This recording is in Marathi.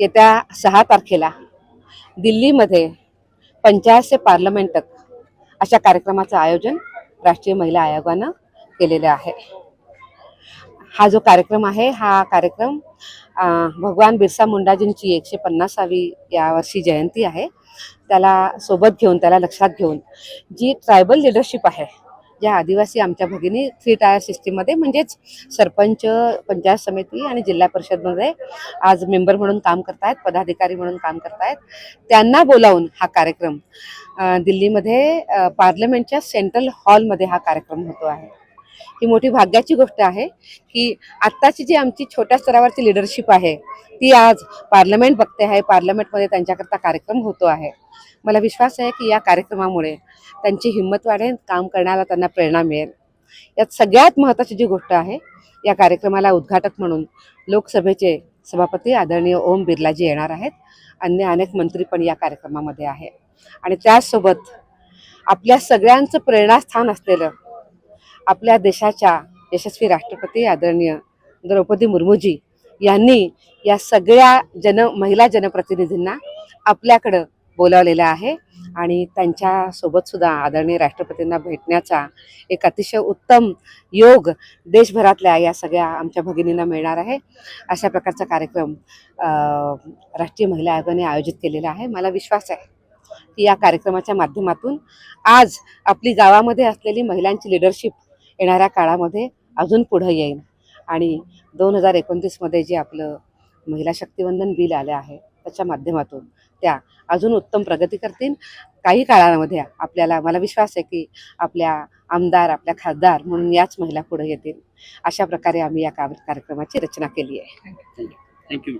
येत्या सहा तारखेला दिल्लीमध्ये पंचायत से पार्लमेंट तक अशा कार्यक्रमाचं आयोजन राष्ट्रीय महिला आयोगानं केलेलं आहे. हा जो कार्यक्रम आहे हा कार्यक्रम भगवान बिरसा मुंडाजींची एकशे पन्नासावी यावर्षी जयंती आहे. त्याला सोबत घेऊन त्याला लक्षात घेऊन जी ट्रायबल लिडरशिप आहे ज्या आदिवासी आमच्या भगिनी थ्री टायर सिस्टीममध्ये म्हणजेच सरपंच पंचायत समिती आणि जिल्हा परिषदमध्ये आज मेंबर म्हणून काम करतायत पदाधिकारी म्हणून काम करतायत. त्यांना बोलावून हा कार्यक्रम दिल्लीमध्ये पार्लमेंटच्या सेंट्रल हॉलमध्ये हा कार्यक्रम होतो आहे. ही मोठी भाग्याची गोष्ट आहे की आत्ताची जी आमची छोट्या स्तरावरची लिडरशिप आहे ती आज पार्लमेंट बघते आहे. पार्लमेंटमध्ये त्यांच्याकरता कार्यक्रम होतो आहे. मला विश्वास आहे की या कार्यक्रमामुळे त्यांची हिंमत वाढेल काम करण्याला त्यांना प्रेरणा मिळेल. यात सगळ्यात महत्त्वाची जी गोष्ट आहे या कार्यक्रमाला उद्घाटक म्हणून लोकसभेचे सभापती आदरणीय ओम बिर्लाजी येणार आहेत. अन्य अनेक मंत्री पण या कार्यक्रमामध्ये आहे. आणि त्याचसोबत आपल्या सगळ्यांचं प्रेरणास्थान असलेलं आपल्या देशाच्या यशस्वी राष्ट्रपती आदरणीय द्रौपदी मुर्मूजी यांनी या सगळ्या जन महिला जनप्रतिनिधींना आपल्याकडं बोलावलेलं आहे. आणि त्यांच्यासोबतसुद्धा आदरणीय राष्ट्रपतींना भेटण्याचा एक अतिशय उत्तम योग देशभरातल्या या सगळ्या आमच्या भगिनींना मिळणार आहे. अशा प्रकारचा कार्यक्रम राष्ट्रीय महिला आयोगाने आयोजित केलेला आहे. मला विश्वास आहे की या कार्यक्रमाच्या माध्यमातून आज आपली गावामध्ये असलेली महिलांची लिडरशिप येणाऱ्या काळामध्ये अजून पुढं येईल आणि दोन हजार एकोणतीसमध्ये जे आपलं महिला शक्तिवंदन बिल आलं आहे त्याच्या माध्यमातून त्या अजून उत्तम प्रगती करतील. काही काळामध्ये आपल्याला मला विश्वास आहे की आपल्या आमदार आपल्या खासदार म्हणून याच महिला पुढे येतील. अशा प्रकारे आम्ही या कार्यक्रमाची रचना केली आहे. थँक्यू.